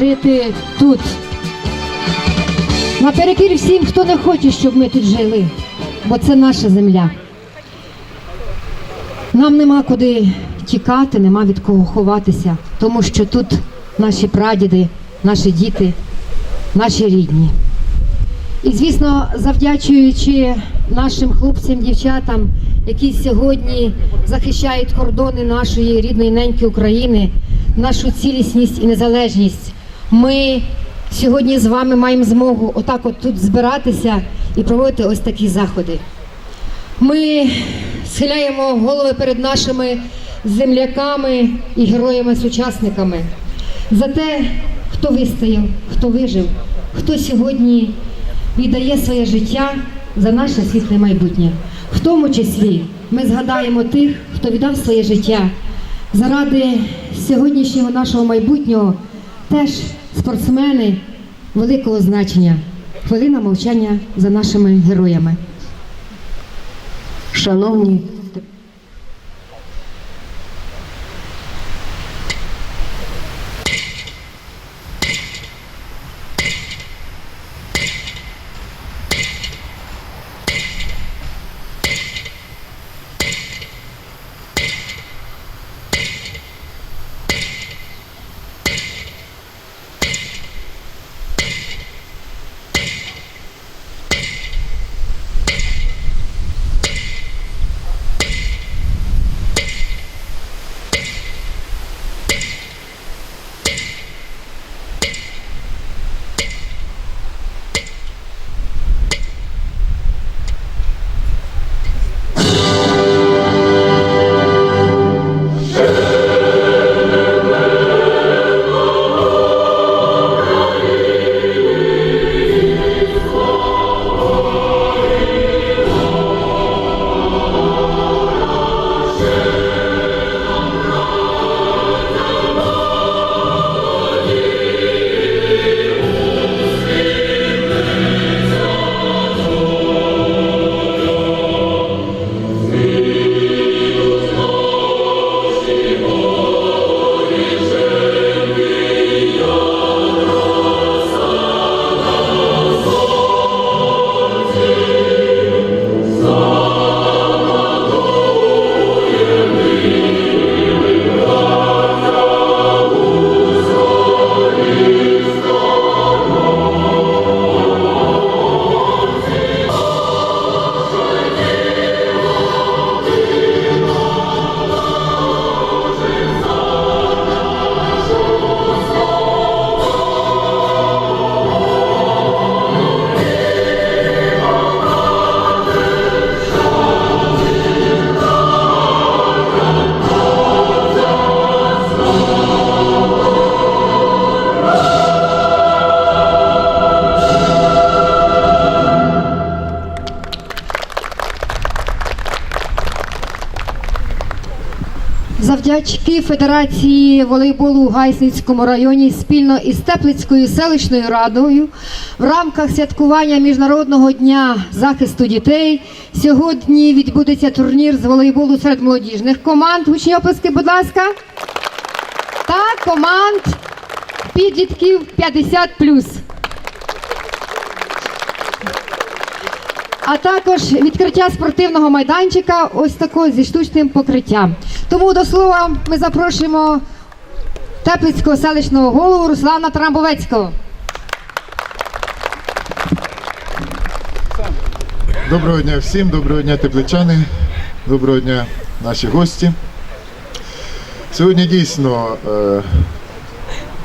жити тут. Наперекір всім, хто не хоче, щоб ми тут жили, бо це наша земля. Нам нема куди тікати, нема від кого ховатися, тому що тут наші прадіди, наші діти, наші рідні. І, звісно, завдячуючи нашим хлопцям, дівчатам, які сьогодні захищають кордони нашої рідної неньки України, нашу цілісність і незалежність, ми сьогодні з вами маємо змогу отак от тут збиратися і проводити ось такі заходи. Ми схиляємо голови перед нашими земляками і героями-сучасниками за те, хто вистояв, хто вижив, хто сьогодні віддає своє життя за наше світле майбутнє. В тому числі ми згадаємо тих, хто віддав своє життя заради сьогоднішнього нашого майбутнього, теж спортсмени великого значення. Хвилина мовчання за нашими героями. Шановні Завдячки Федерації волейболу у Гайсницькому районі спільно із Теплицькою селищною радою в рамках святкування Міжнародного дня захисту дітей сьогодні відбудеться турнір з волейболу серед молодіжних команд. Гучні оплески, будь ласка. Та команд підлітків 50+. а також відкриття спортивного майданчика ось такого зі штучним покриттям. Тому до слова ми запрошуємо Теплицького селищного голову Руслана Трамбовецького. Доброго дня всім, доброго дня тепличани, доброго дня наші гості. Сьогодні дійсно е,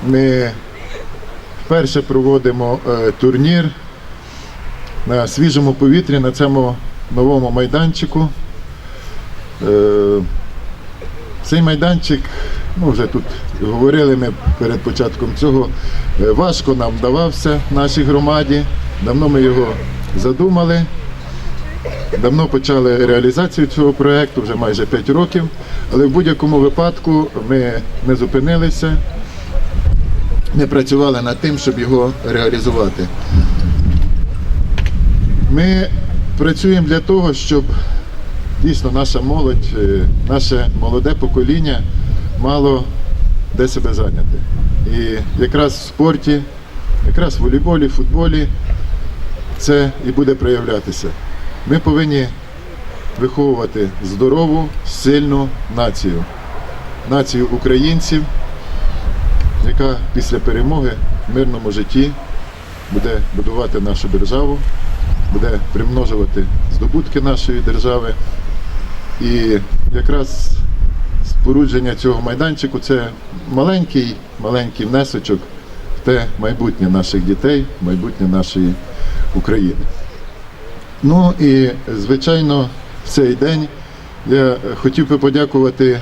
ми вперше проводимо е, турнір на свіжому повітрі на цьому новому майданчику. Цей майданчик, ну вже тут говорили ми перед початком цього, е, важко нам давався нашій громаді. Давно ми його задумали. Давно почали реалізацію цього проєкту, вже майже 5 років, але в будь-якому випадку ми не зупинилися, не працювали над тим, щоб його реалізувати. Ми працюємо для того, щоб дійсно наша молодь, е, наше молоде покоління мало де себе зайняти. І якраз в спорті, якраз в волейболі, футболі це і буде проявлятися. Ми повинні виховувати здорову, сильну націю, націю українців, яка після перемоги в мирному житті буде будувати нашу державу, буде примножувати здобутки нашої держави. І якраз спорудження цього майданчику це маленький, маленький внесочок в те майбутнє наших дітей, майбутнє нашої України. Ну і звичайно, в цей день я хотів би подякувати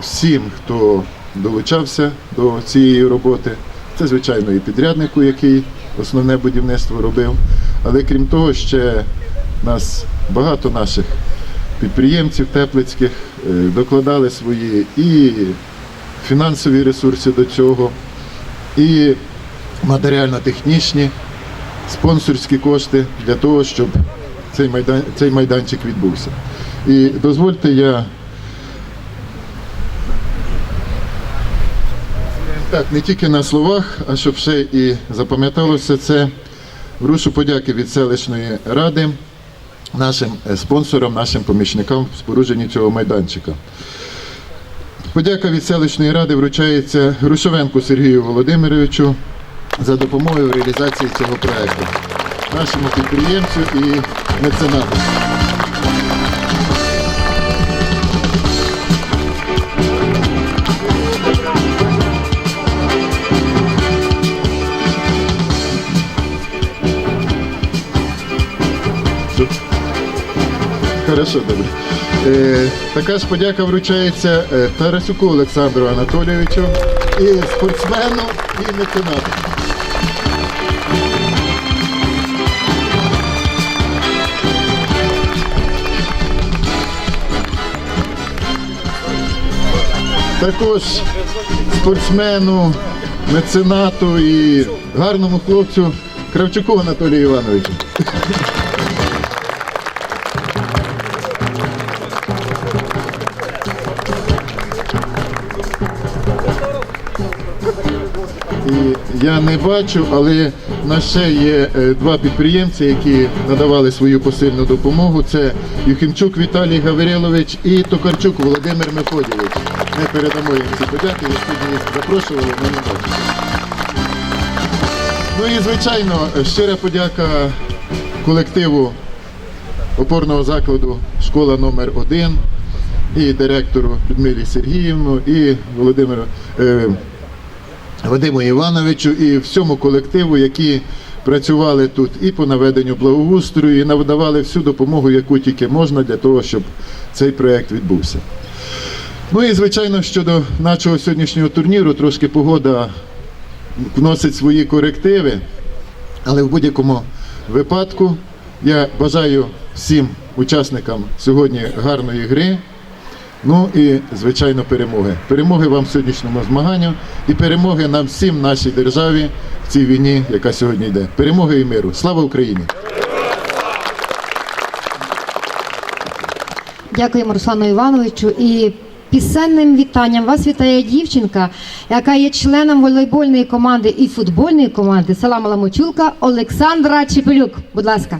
всім, хто долучався до цієї роботи. Це, звичайно, і підряднику, який основне будівництво робив. Але крім того, ще нас багато наших підприємців теплицьких е, докладали свої і фінансові ресурси до цього, і матеріально-технічні, спонсорські кошти для того, щоб цей, майдан, цей майданчик відбувся. І дозвольте я. Так, не тільки на словах, а щоб ще і запам'яталося це. Врушу подяки від селищної ради нашим е, спонсорам, нашим помічникам в спорудженні цього майданчика. Подяка від селищної ради вручається Грушовенку Сергію Володимировичу за допомогою в реалізації цього проекту, нашому підприємцю і меценату. Хорошо, добре. Е, така ж подяка вручається е, Тарасюку Олександру Анатолійовичу і спортсмену, і меценату. Також спортсмену, меценату і гарному хлопцю Кравчуку Анатолію Івановичу. Я не бачу, але в нас ще є е, два підприємці, які надавали свою посильну допомогу. Це Юхимчук Віталій Гаврилович і Токарчук Володимир Мефодійович. Ми передамо їм ці подяки, які їх запрошували, ми не бачимо. Ну і звичайно, щира подяка колективу опорного закладу школа номер 1 і директору Людмилі Сергіївну, і Володимиру. Е, Вадиму Івановичу і всьому колективу, які працювали тут і по наведенню благоустрою, і надавали всю допомогу, яку тільки можна для того, щоб цей проєкт відбувся. Ну і звичайно, щодо нашого сьогоднішнього турніру, трошки погода вносить свої корективи, але в будь-якому випадку я бажаю всім учасникам сьогодні гарної гри. Ну і звичайно перемоги. Перемоги вам в сьогоднішньому змаганню і перемоги нам всім нашій державі в цій війні, яка сьогодні йде. Перемоги і миру. Слава Україні! Дякуємо Руслану Івановичу. І пісенним вітанням вас вітає дівчинка, яка є членом волейбольної команди і футбольної команди села Маламочулка Олександра Чепелюк. Будь ласка.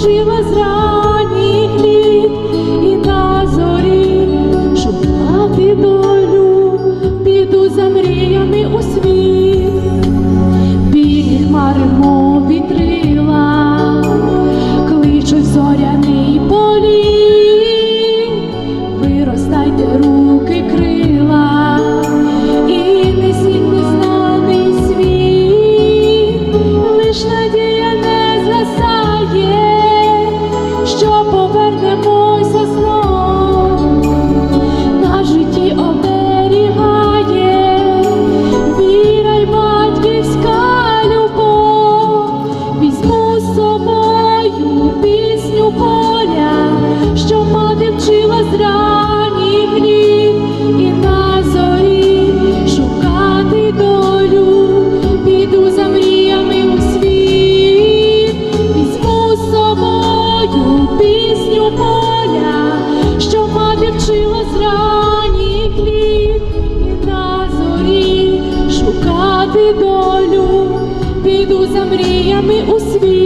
Мати вчила долю, піду за мріями у світ.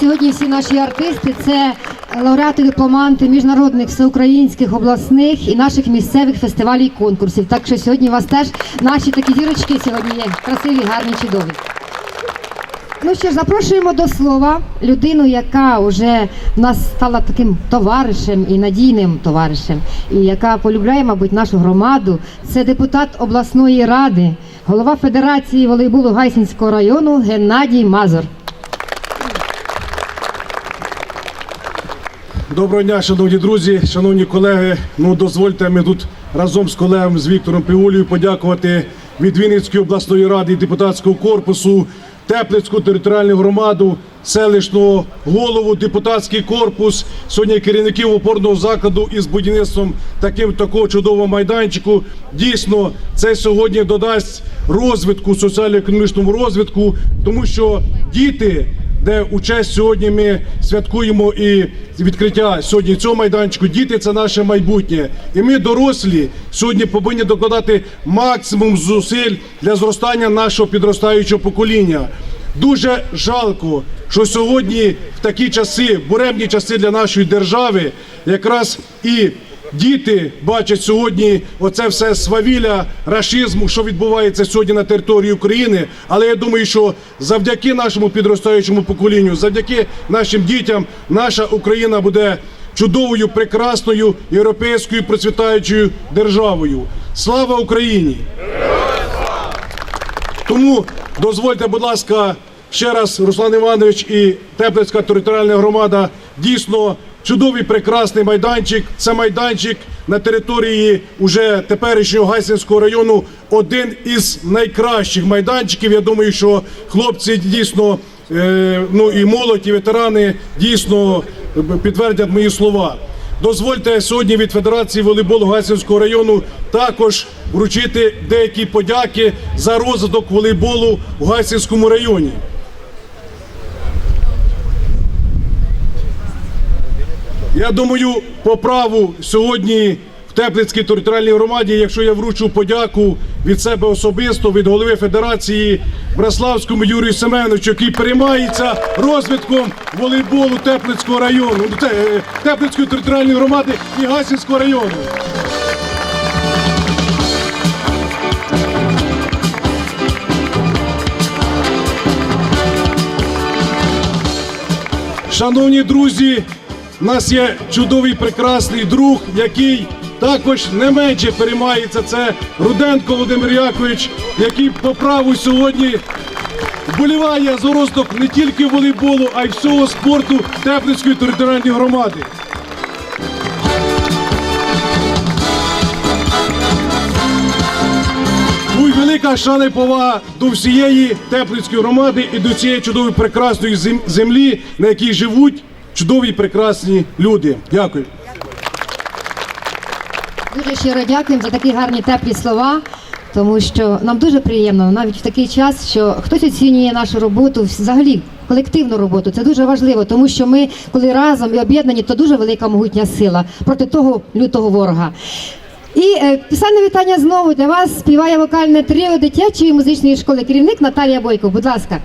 Сьогодні всі наші артисти це лауреати дипломанти міжнародних всеукраїнських обласних і наших місцевих фестивалів і конкурсів. Так що сьогодні у вас теж наші такі зірочки сьогодні є красиві, гарні, чудові. Ну що ж, запрошуємо до слова людину, яка вже в нас стала таким товаришем і надійним товаришем, і яка полюбляє, мабуть, нашу громаду. Це депутат обласної ради, голова Федерації волейболу Гайсінського району Геннадій Мазур. Доброго дня, шановні друзі, шановні колеги. Ну дозвольте ми тут разом з колегом з Віктором Пігулею подякувати від Вінницької обласної ради і депутатського корпусу, Теплицьку територіальну громаду, селищного голову, депутатський корпус, сьогодні керівників опорного закладу із будівництвом таким такого чудового майданчику. Дійсно, це сьогодні додасть розвитку, соціально-економічному розвитку, тому що діти де у честь сьогодні ми святкуємо і відкриття сьогодні цього майданчику. Діти це наше майбутнє, і ми, дорослі, сьогодні повинні докладати максимум зусиль для зростання нашого підростаючого покоління. Дуже жалко, що сьогодні в такі часи, буремні часи для нашої держави, якраз і Діти бачать сьогодні оце все свавілля рашизму, що відбувається сьогодні на території України. Але я думаю, що завдяки нашому підростаючому поколінню, завдяки нашим дітям, наша Україна буде чудовою, прекрасною європейською процвітаючою державою. Слава Україні! Тому дозвольте, будь ласка, ще раз, Руслан Іванович і Теплицька територіальна громада дійсно чудовий прекрасний майданчик. Це майданчик на території уже теперішнього Гайсинського району. Один із найкращих майданчиків. Я думаю, що хлопці дійсно, е, ну і молодь, і ветерани дійсно підтвердять мої слова. Дозвольте сьогодні від Федерації волейболу Гайсинського району також вручити деякі подяки за розвиток волейболу в Гайсинському районі. Я думаю, по праву сьогодні в Теплицькій територіальній громаді, якщо я вручу подяку від себе особисто, від голови федерації Браславському Юрію Семеновичу, який переймається розвитком волейболу Теплицького району, е, Теплицької територіальної громади і Гасінського району. Шановні друзі, у нас є чудовий прекрасний друг, який також не менше переймається. Це Руденко Володимир Якович, який по праву сьогодні вболіває за розвиток не тільки волейболу, а й всього спорту Теплицької територіальної громади. Ну велика шана і повага до всієї Теплицької громади і до цієї чудової прекрасної землі, на якій живуть чудові прекрасні люди. Дякую. Дуже щиро дякуємо за такі гарні теплі слова, тому що нам дуже приємно навіть в такий час, що хтось оцінює нашу роботу, взагалі колективну роботу. Це дуже важливо, тому що ми, коли разом і об'єднані, то дуже велика могутня сила проти того лютого ворога. І е, пісенне вітання знову для вас співає вокальне тріо дитячої музичної школи. Керівник Наталія Бойко. Будь ласка.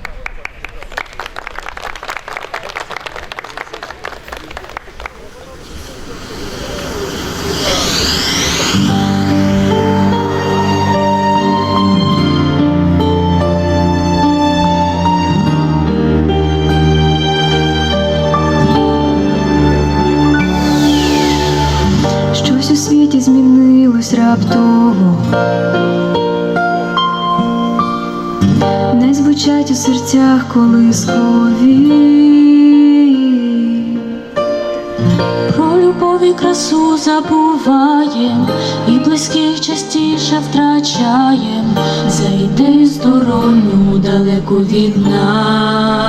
Про любов і красу забуваєм, і близьких частіше втрачаєм. Зайди сторонню далеко від нас.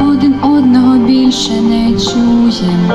Один одного більше не чуєм.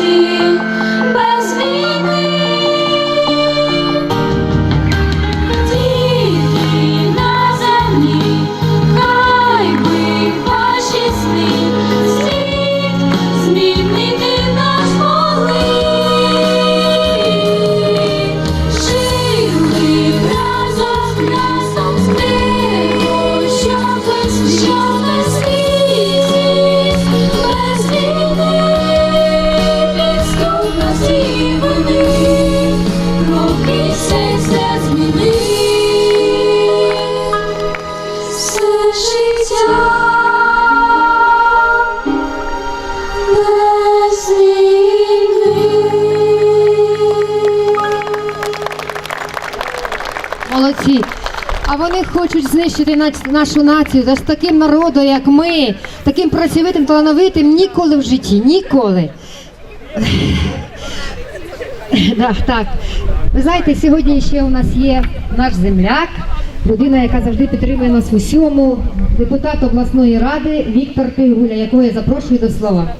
You. А хочуть знищити нашу націю. Та з таким народом, як ми, таким працьовитим, талановитим, ніколи в житті, ніколи. Так, так. Ви знаєте, сьогодні ще у нас є наш земляк, людина, яка завжди підтримує нас усьому, депутат обласної ради Віктор Пигуля, якого я запрошую до слова.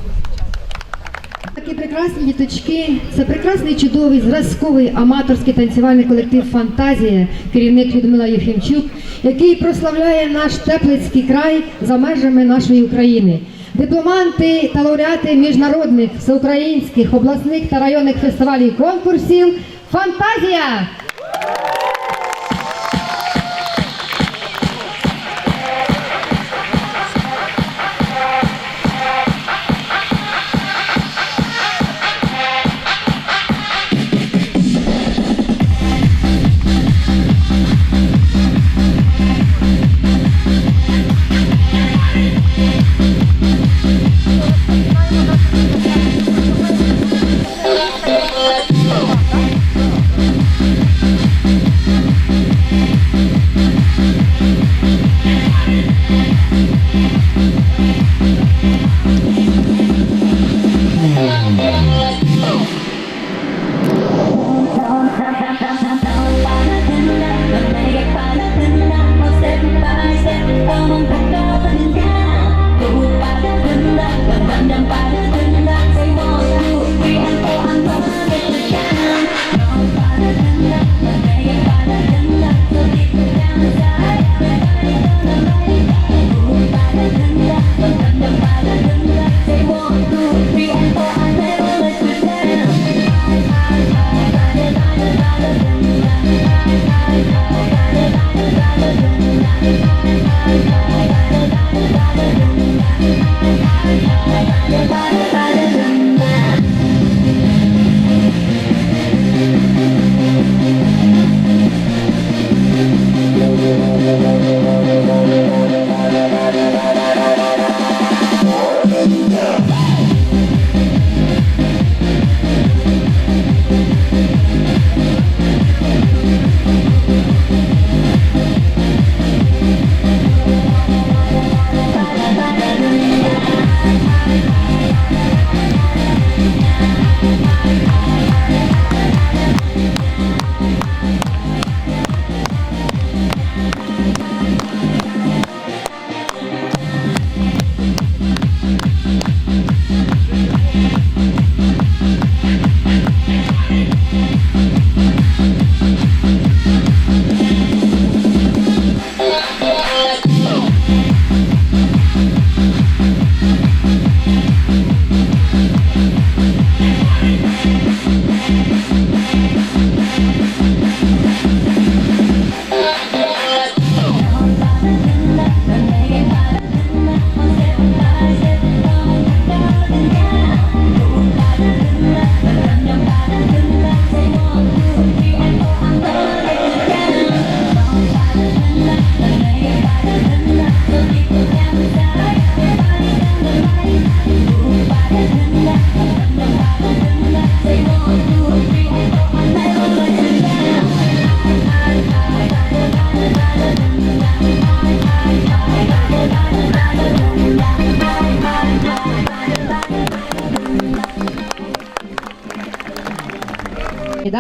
Такі прекрасні діточки, це прекрасний, чудовий, зразковий аматорський танцювальний колектив Фантазія, керівник Людмила Єфімчук, який прославляє наш теплицький край за межами нашої України. Дипломанти та лауреати міжнародних, всеукраїнських, обласних та районних фестивалів і конкурсів. Фантазія!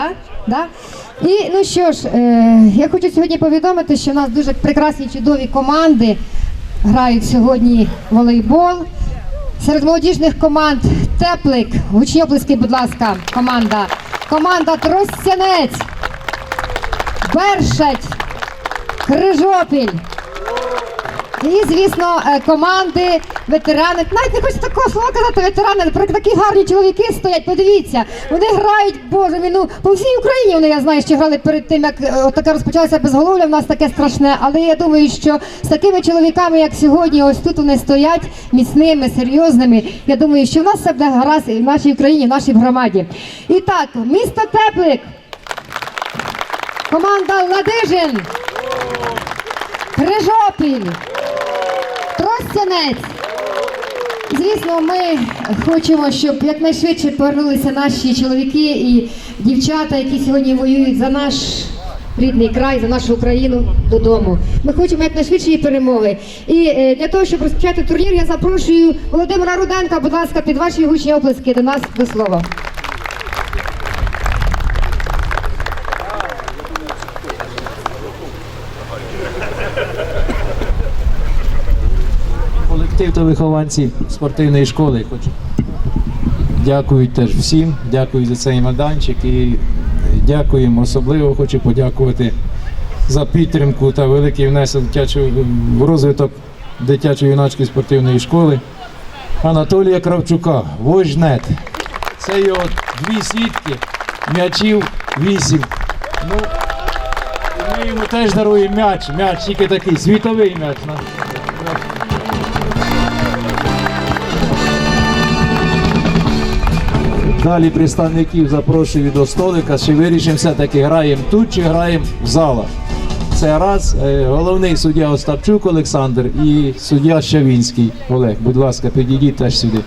Да? Да? І ну що ж, е, я хочу сьогодні повідомити, що у нас дуже прекрасні чудові команди грають сьогодні волейбол. Серед молодіжних команд Теплик, гучні оплески, будь ласка, команда. Команда Тростянець, Бершать, Крижопіль. І, звісно, е, команди, ветерани. Навіть не хочу такого слова казати ветерани, про такі гарні чоловіки стоять. Подивіться, вони грають, боже мій, ну по всій Україні вони, я знаю, ще грали перед тим, як е, така розпочалася безголовля, в нас таке страшне. Але я думаю, що з такими чоловіками, як сьогодні, ось тут вони стоять міцними, серйозними. Я думаю, що в нас все буде гаразд і в нашій Україні, в нашій громаді. І так, місто Теплик, команда Ладижин, Крижопіль, Червонець. Звісно, ми хочемо, щоб якнайшвидше повернулися наші чоловіки і дівчата, які сьогодні воюють за наш рідний край, за нашу Україну додому. Ми хочемо якнайшвидше її перемоги. І е, для того, щоб розпочати турнір, я запрошую Володимира Руденка, будь ласка, під ваші гучні оплески до нас до слова. Колектив та вихованці спортивної школи. Хочу дякую теж всім, дякую за цей майданчик і дякуємо. Особливо хочу подякувати за підтримку та великий внесок в розвиток дитячо-юнацької спортивної школи. Анатолія Кравчука, Вожнет. Це його дві сітки, м'ячів вісім. Ну, ми йому теж даруємо м'яч, м'яч тільки такий, світовий м'яч. Далі представників запрошую до столика, чи вирішимо все-таки граємо тут чи граємо в залах. Це раз е, головний суддя Остапчук Олександр і суддя Щавінський Олег. Будь ласка, підійдіть теж сюди.